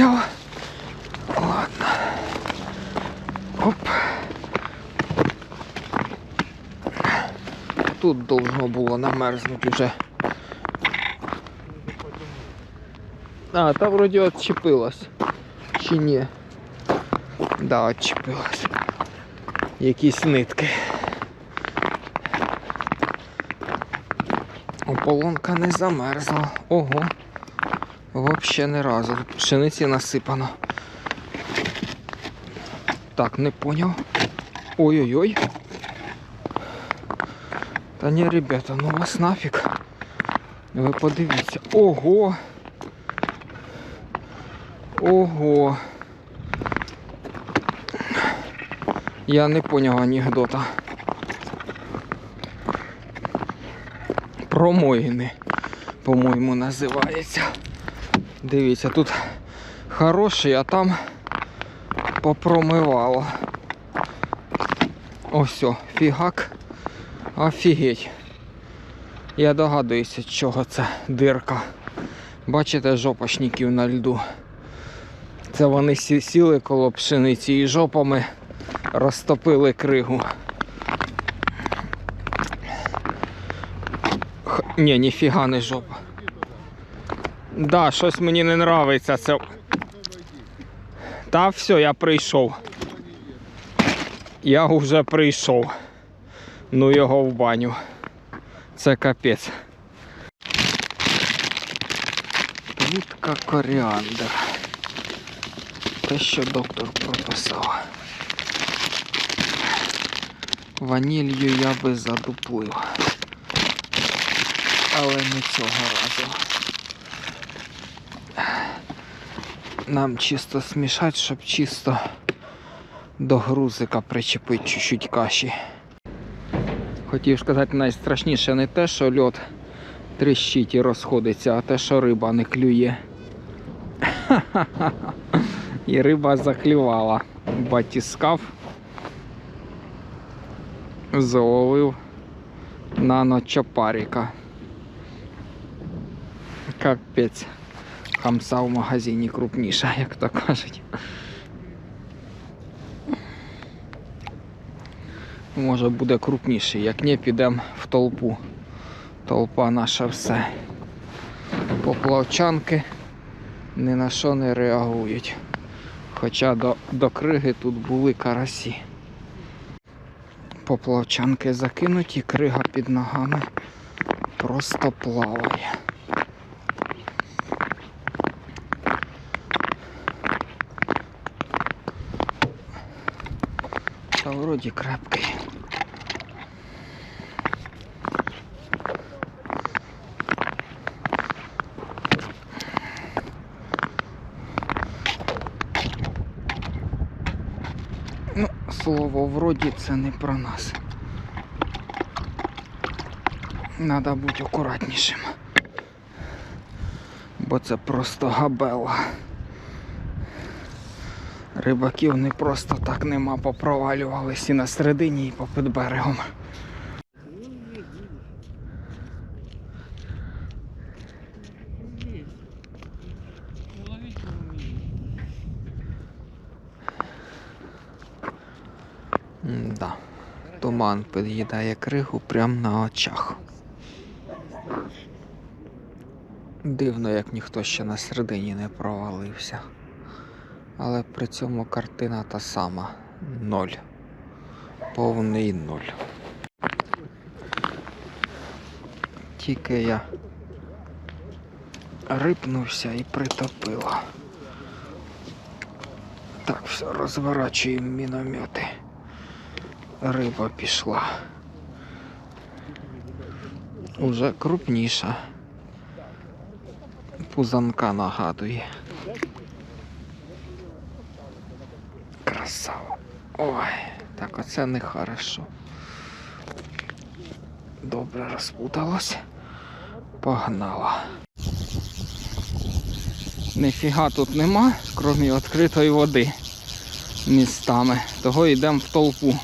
взяв. Ладно. Оп. Тут должно було намерзнути вже. А, та вроді отчепилось. Чи ні? Да, отчепилось. Якісь нитки. Ополонка не замерзла. Ого. Вообще не разу. Тут пшениці насипано. Так, не поняв. Ой-ой-ой. Та ні, ребята, ну вас нафіг. Ви подивіться. Ого. Ого. Я не поняв анекдота. Промоїни, по-моєму, називається. Дивіться, тут хороший, а там попромивало. Ось, фігак. Офігеть. Я догадуюся, чого це дирка. Бачите жопашників на льду. Це вони сі- сіли коло пшениці і жопами розтопили кригу. Х... Ні, ніфіга не жопа. Да, щось мені не нравиться. Це. Та все, я прийшов. Я вже прийшов. Ну його в баню. Це капець. Плітка коріандр. Те, що доктор прописав. Ванілью я би задуплив. Але не цього разу. Нам чисто смішати, щоб чисто до грузика причепити чуть-чуть каші. Хотів сказати, найстрашніше не те, що льот тріщить і розходиться, а те, що риба не клює. І риба заклювала. Батіскав. Зловив наночопаріка. Капець. Хамса в магазині крупніша, як то кажуть. Може буде крупніший, як не підемо в толпу. Толпа наша все. Поплавчанки ні на що не реагують. Хоча до, до криги тут були карасі. Поплавчанки закинуті, крига під ногами просто плаває. Та вроді крепкий. Ну, слово вроді це не про нас. Надо бути акуратнішим. Бо це просто габела. Рибаків не просто так нема, попровалювались і на середині, і попід берегом. Да. Туман під'їдає кригу прямо на очах. Дивно, як ніхто ще на середині не провалився. Але при цьому картина та сама. Ноль. Повний нуль. Тільки я рипнувся і притопило. Так, все, розворачуємо міномети. Риба пішла. Уже крупніша. Пузанка нагадує. Красава. Ой, так оце не хорошо. Добре розпуталось. Погнала. Нифіга тут нема, крім відкритої води містами. Того йдемо в толпу.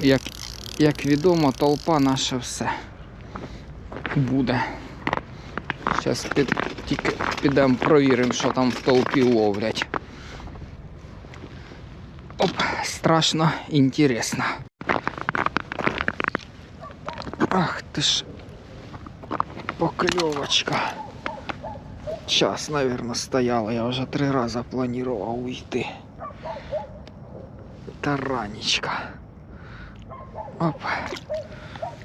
Як, як відомо, толпа наше все буде. Зараз під, тільки підемо провіримо, що там в толпі ловлять. Оп, страшно, інтересно. Ах ти ж. Покльовочка. Час, наверное, стояла. Я вже три рази планував уйти. Таранечка. Оп.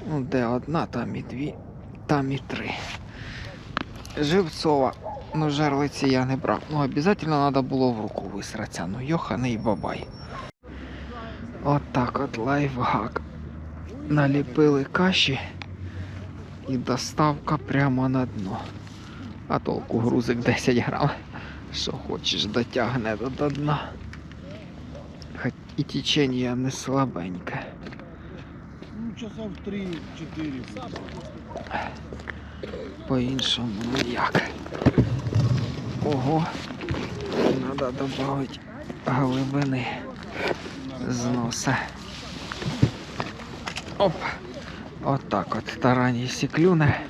Ну, де одна, там і дві, там і три. Живцова. Ну, жерлиці я не брав. Ну, обов'язково треба було в руку висратися. Ну, йоханий бабай. От от лайфхак. Наліпили каші і доставка прямо на дно. А толку грузик 10 грам. Що хочеш, дотягне до, до дна. Хоч і течення не слабеньке. Ну, часа в 3-4. По-іншому ніяк. Ого. Треба додати глибини з носа. Оп. Отак от тарані сіклюне,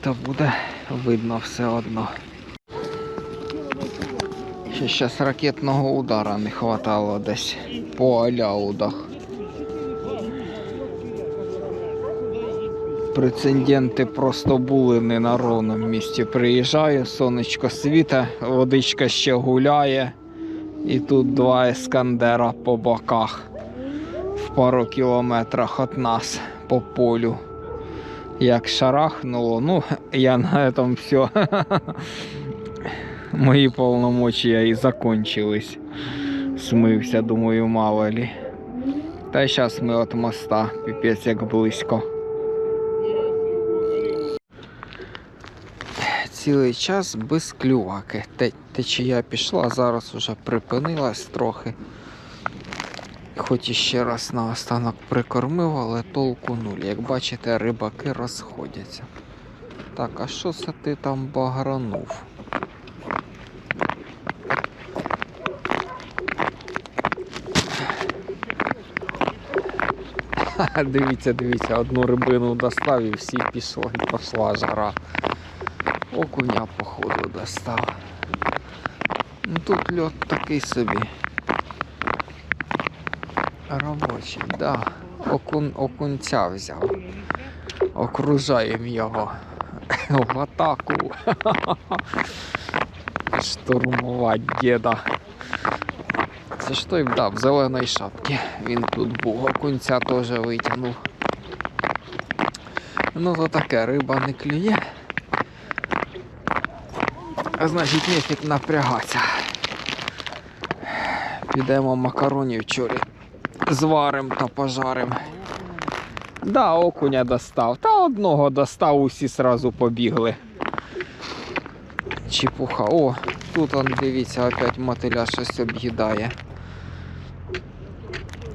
то буде видно все одно. Ще зараз ракетного удара не хватало десь по аляудах. Прецеденти просто були не на ровному місці. Приїжджаю, сонечко світа, водичка ще гуляє. І тут два ескандера по боках в пару кілометрах від нас по полю. Як шарахнуло, ну, я на этом все. Мої повномочия і закончились. Смився, думаю, мало ли. Та зараз ми від моста, піпець як близько. Цілий час без клюваки. Те- Течія пішла, зараз уже припинилась трохи. Хоч іще раз на останок прикормив, але толку нуль. Як бачите, рибаки розходяться. Так, а що це ти там багранув? Дивіться, дивіться, одну рибину достав і всі пішли, пішла жара. Окуня, походу, достав. Ну тут льот такий собі. Робочий, да. Окун, окунця взяв. Окружаємо його. В атаку. Штурмувати діда. Це ж той да, в зеленій шапці. Він тут був, окунця теж витягнув. Ну то таке, риба не клює. А значить нефік напрягатися. Підемо макаронів вчора зварим та пожарим. Да, окуня достав. Та одного достав, усі сразу побігли. Чепуха. О, тут он, дивіться, опять мотиля щось об'їдає.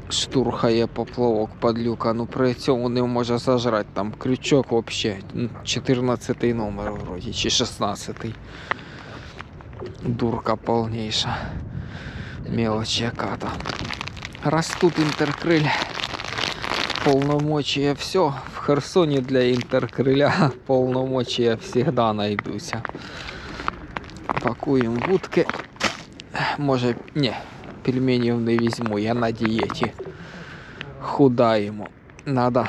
Штурхає поплавок падлюка, ну при цьому не може зажрати там крючок вообще. 14 номер вроді, чи 16. -й. Дурка полніша. Мелочь яка-то. Растут інтеркриль. Полномочия все. В Херсоні для інтеркриля полномочия всегда найдуся. Пакуємо вудки. Може, ні, пельменів не візьму, я на дієті. Худаємо. Надо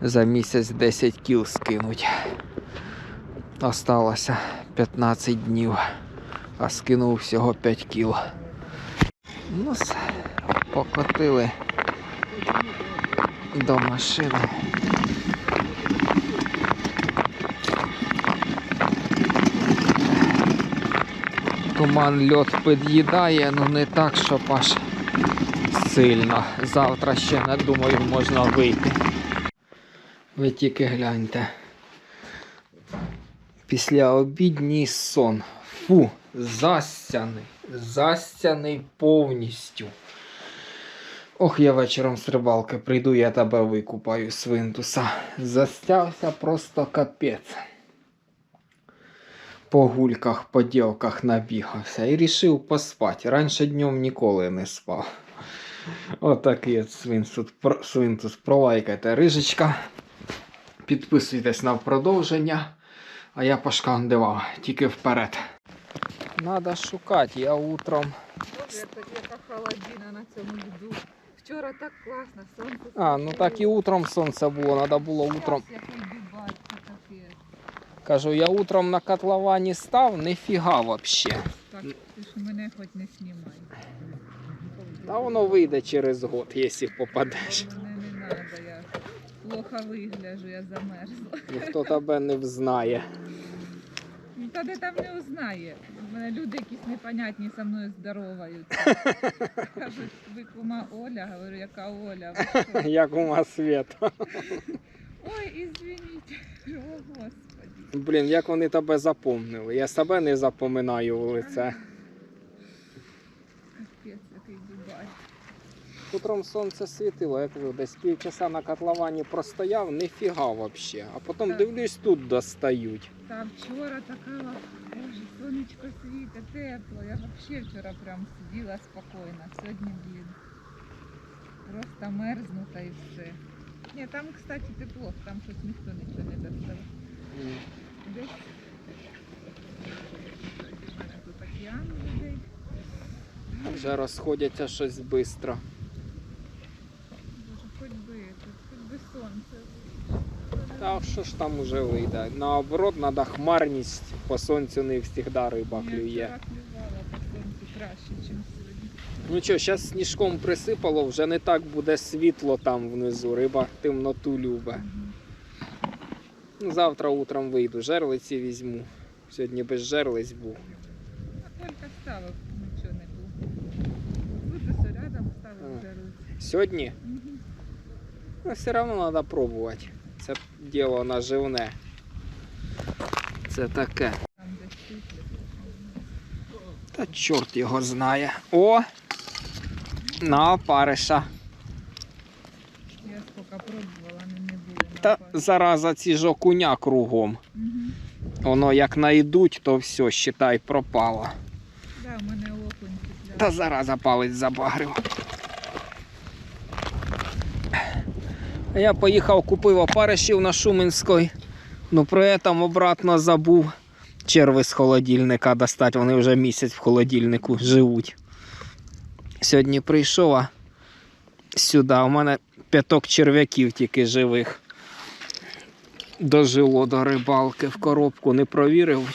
за місяць 10 кіл скинуть. Осталося 15 днів, а скинув всього 5 кіл. Ну, с- покотили до машини. Туман льот під'їдає, ну не так, щоб аж сильно. Завтра ще, не думаю, можна вийти. Ви тільки гляньте. Після обідній сон. Фу, застяний. Застяний повністю. Ох, я вечором з рибалки прийду, я тебе викупаю свинтуса. Застявся просто капець. По гульках, по ділках набігався і рішив поспати. Раніше днем ніколи не спав. Отакий от свинтус. Свинтус. Пролайкайте рижечка. Підписуйтесь на продовження. А я пошкандивав, тільки вперед. Надо шукати, я утром. Боже, яка, яка холодина на цьому льду. Вчора так класно, сонце. А, ну так і утром сонце було, треба було утром. Кажу, я утром на котловані став, ніфіга вообще. Так, ти ж мене хоч не знімай. Та воно вийде через год, якщо попадеш. Мене не треба, я плохо вигляжу, я замерзла. Ніхто тебе не взнає. Ну, Та де там не узнає. У мене люди якісь непонятні зі мною здороваються. Кажуть, ви кума Оля, говорю, яка Оля? Ви що? Як у вас. Ой, извините. О, Господи. Блін, як вони тебе запомнили. Я себе не запоминаю в лице. Утром сонце світило, я кажу, десь півчаса на котловані простояв, ніфіга вообще. А потім Так. дивлюсь, тут достають. Та вчора така, боже, сонечко світе, тепло. Я взагалі вчора прям сиділа спокійно. Сьогодні, блін, просто мерзнута і все. Ні, там, кстати, тепло, там щось ніхто нічого не достав. Десь. У мене тут океан людей. Вже розходяться щось швидко. Боже, хоч би, це, хоч би сонце. Та що ж там уже вийде? Наоборот, треба хмарність, по сонцю не завжди риба клює. Ну що, зараз сніжком присипало, вже не так буде світло там внизу. Риба темноту любить. Ну, завтра утром вийду, жерлиці візьму. Сьогодні без жерлиць був. А Колька ставив, нічого не було. Тут рядом ставив жерлиці. Сьогодні Мгм. ну, все одно треба пробувати. Це діло наживне. Це таке. Та чорт його знає. О! На опариша. Я скільки пробувала, не, було. Та зараза ці ж окуня кругом. Мгм. Воно як найдуть, то все, считай, пропало. Да, у мене окунь. Та зараза палець забагрив. Я поїхав, купив опаришів на Шуменській, ну при этом обратно забув черви з холодильника достати. Вони вже місяць в холодильнику живуть. Сьогодні прийшов сюди. У мене п'яток черв'яків тільки живих. Дожило до рибалки в коробку, не провірив.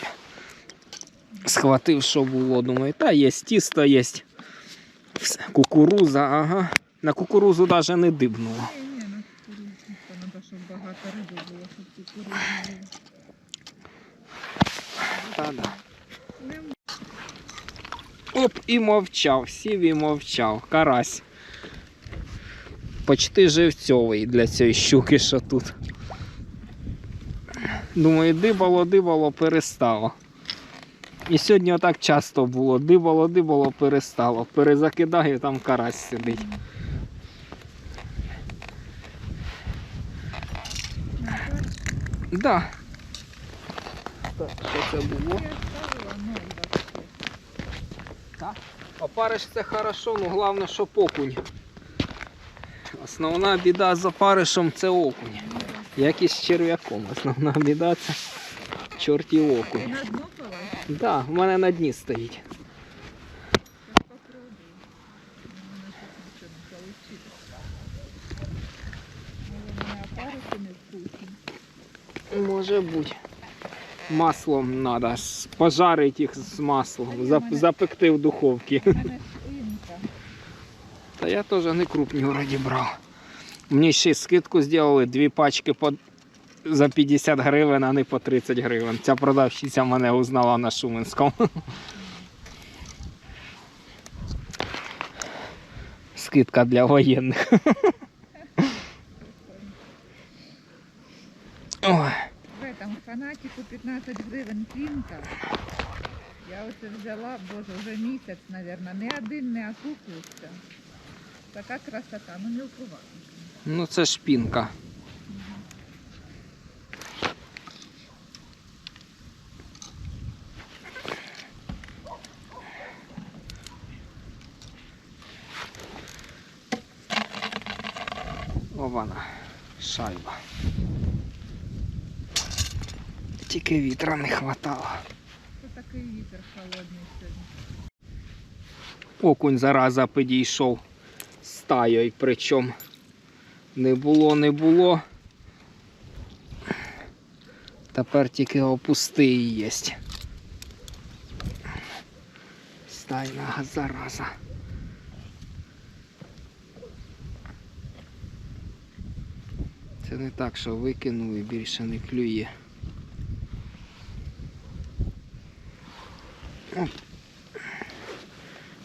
Схватив, що було. Думаю, та є тісто, є. Кукуруза, ага. На кукурузу навіть не дибнуло. Ні, ні, на кукурудзу. То треба, щоб багато риби було. Оп, і мовчав, сів і мовчав. Карась. Почти живцьовий для цієї щуки, що тут. Думаю, дибало, дибало, перестало. І сьогодні отак часто було. Дибало, дибало, перестало. Перезакидаю, там карась сидить. Да. Так, що це було? Вообще. Опариш це хорошо, ну головне, що окунь. Основна біда з опаришем це окунь. Як і з черв'яком. Основна біда це чортів Ти окунь. Так, да, в мене на дні стоїть. Я попробую. У мене щось нічого не вийшло. Може, у мене опарики не вкусні. Може бути. Маслом треба. Пожарити їх з маслом, запекти в духовці. Та я теж не крупні вроді брав. Мені ще скидку зробили дві пачки по... за 50 гривень, а не по 30 гривень. Ця продавщиця мене узнала на Шуменському. Скидка для воєнних. Ой, В фанатику 15 гривень пінка. Я оце взяла, боже, вже місяць, мабуть, не один не окупився. Така красота, ну мілкувата. ну це шпінка. О, вона, шайба. Тільки вітра не хватало. Це такий вітер холодний сьогодні. Окунь зараза підійшов стаєю, причому не було, не було. Тепер тільки опустий єсть. Стайна зараза. Це не так, що викинув і більше не клює.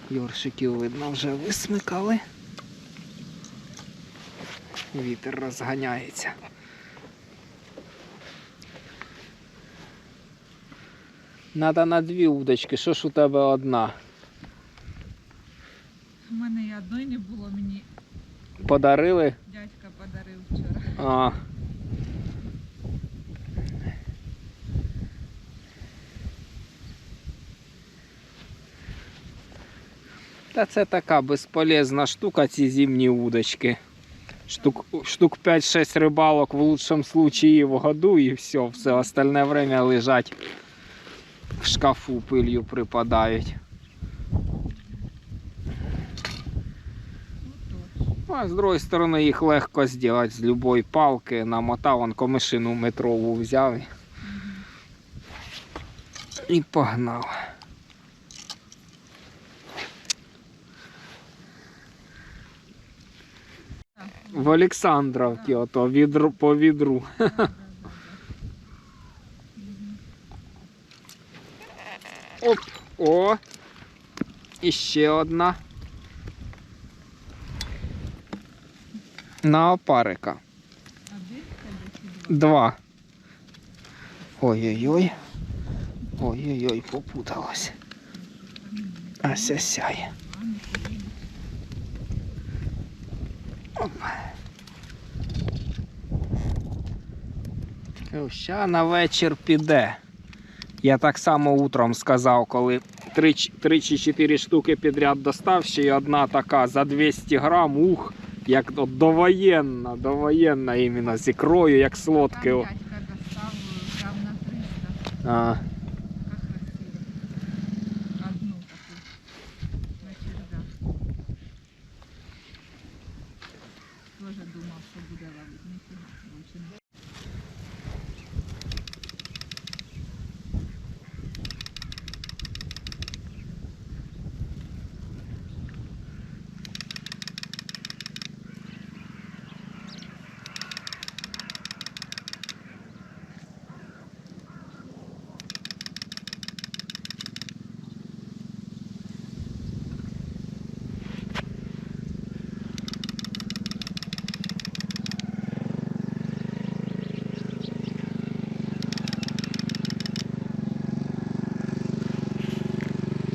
Йоршиків видно вже висмикали. Вітер розганяється. Надо на дві удочки, що ж у тебе одна? У мене і одної не було, мені Подарили? дядька подарив вчора. А. Та це така безполезна штука, ці зимні удочки. Штук, штук 5-6 рибалок в лучшем случае в году і все, все остальне время лежать в шкафу, пилью припадають. Ну а з другої сторони їх легко зробити з будь-якої палки, намотав, он комишину метрову взяв і погнав. Так, В Олександровці ото відру, по відру. Оп, о! І ще одна. На опарика. Два? Ой-ой-ой. Ой-ой-ой, попуталась. Ася сяє. А, не подібне. Ща на вечір піде. Я так само утром сказав, коли 3, чи 4 штуки підряд достав, ще й одна така за 200 грам, ух, як от довоєнна, довоєнна іменно з ікрою, як солодке. Там дядька достав грам на 300. А, Така красива. Одну таку. На чердак. Тоже думав, що буде ловити. Ніфіга, більше не.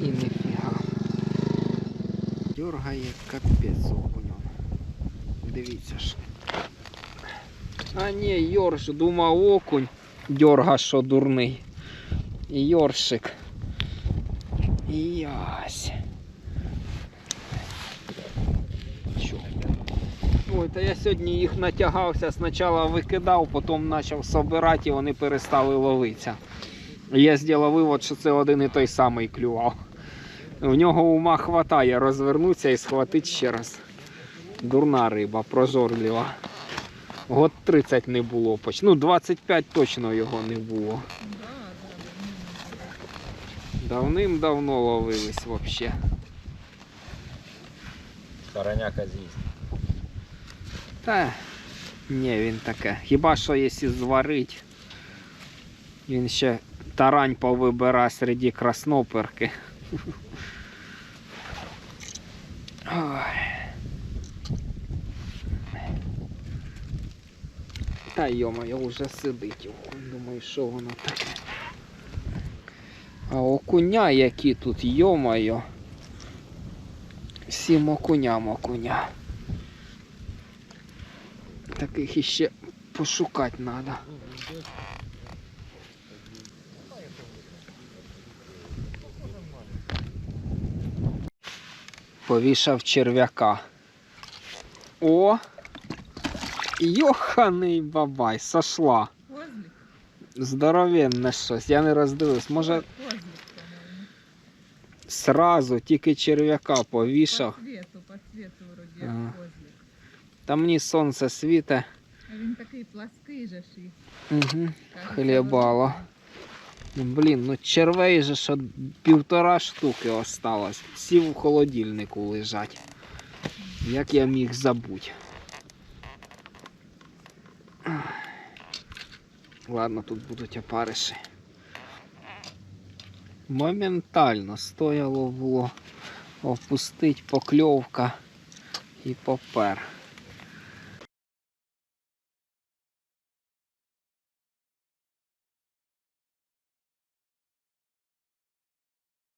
і ніфіга. Дергає капець окунь. Дивіться ж. А ні, йорш, думав окунь. Дерга, що дурний. Йоршик. Ясь. Чо? Ой, та я сьогодні їх натягався, спочатку викидав, потім почав собирати і вони перестали ловитися. Я зробив вивод, що це один і той самий клював. В нього ума хватає розвернутися і схватити ще раз. Дурна риба, прожорлива. Год 30 не було. Ну, 25 точно його не було. Да, да, Давним-давно ловились взагалі. Хороняка з'їсть. Та ні, він таке. Хіба що якщо зварить, він ще тарань повибира серед красноперки. Та йома, вже сидить. Думаю, що воно таке. А окуня які тут, йомайо. Всім окуням окуня. Таких іще пошукати треба. Повішав черв'яка. О! Йоханий бабай, сошла. Козлик? Здоровенне щось, я не роздивився. Може, Козлик, сразу тільки черв'яка повішав. По цвету, по цвету вроді як козлик. Там мені сонце світе. А він такий плаский же. Угу. Хлібало. Великий. Блін, ну червей же що півтора штуки осталось. Всі в холодильнику лежать. Як я міг забути. Ладно, тут будуть опариші. Моментально стояло було опустить покльовка і попер.